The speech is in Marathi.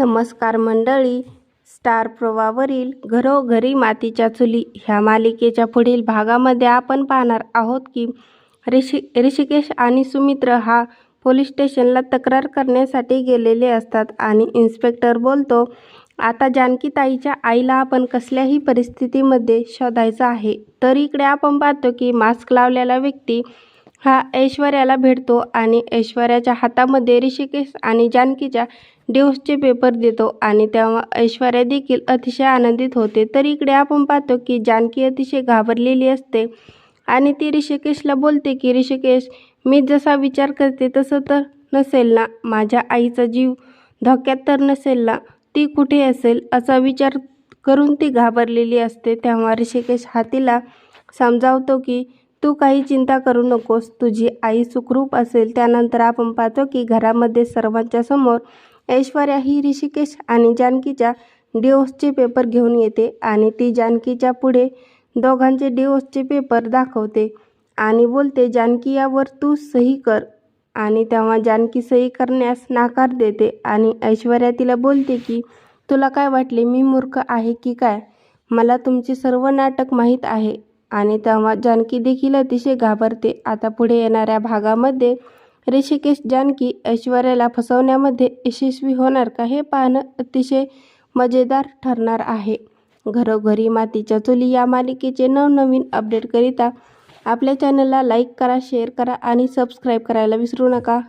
नमस्कार मंडळी. स्टार प्रवावरील घरोघरी मातीच्या चुली ह्या मालिकेच्या पुढील भागामध्ये आपण पाहणार आहोत की ऋषी ऋषिकेश आणि सुमित्र हा पोलीस स्टेशनला तक्रार करण्यासाठी गेलेले असतात आणि इन्स्पेक्टर बोलतो आता जानकी ताईच्या आईला आपण कसल्याही परिस्थितीमध्ये शोधायचं आहे. तर इकडे आपण पाहतो की मास्क लावलेला व्यक्ती हा ऐश्वर्याला भेटतो आणि ऐश्वर्याच्या हातामध्ये ऋषिकेश आणि जानकीच्या डिवोर्सचे पेपर देतो आणि तेव्हा ऐश्वर्या देखील अतिशय आनंदित होते. तर इकडे आपण पाहतो की जानकी अतिशय घाबरलेली असते आणि ती ऋषिकेशला बोलते की ऋषिकेश मी जसा विचार करते तसं तर नसेल ना? माझ्या आईचा जीव धोक्यात तर नसेल ना? ती कुठे असेल? असा विचार करून ती घाबरलेली असते. तेव्हा ऋषिकेश हा तिला समजावतो की तू काही चिंता करू नकोस. तुझी आई सुखरूप असेल. त्यानंतर आपण पाहतो की घरामध्ये सर्वांच्या समोर ऐश्वर्या ही ऋषिकेश आणि जानकीच्या डिओसचे पेपर घेऊन येते आणि ती जानकीच्या पुढे दोघांचे डिओसचे पेपर दाखवते आणि बोलते जानकी यावर तू सही कर. आणि तेव्हा जानकी सही करण्यास नाकार देते आणि ऐश्वर्या तिला बोलते की तुला काय वाटले? मी मूर्ख आहे की काय? मला तुमचे सर्व नाटक माहीत आहे. आणि तेव्हा जानकी देखील अतिशय घाबरते. आता पुढे येणाऱ्या भागामध्ये ऋषिकेश जानकी ऐश्वर्याला फसवण्यामध्ये यशस्वी होणार का हे पाहणं अतिशय मजेदार ठरणार आहे. घरोघरी मातीच्या चुली या मालिकेचे नवनवीन अपडेटकरिता आपल्या चॅनलला लाईक करा शेअर करा आणि सबस्क्राईब करायला विसरू नका.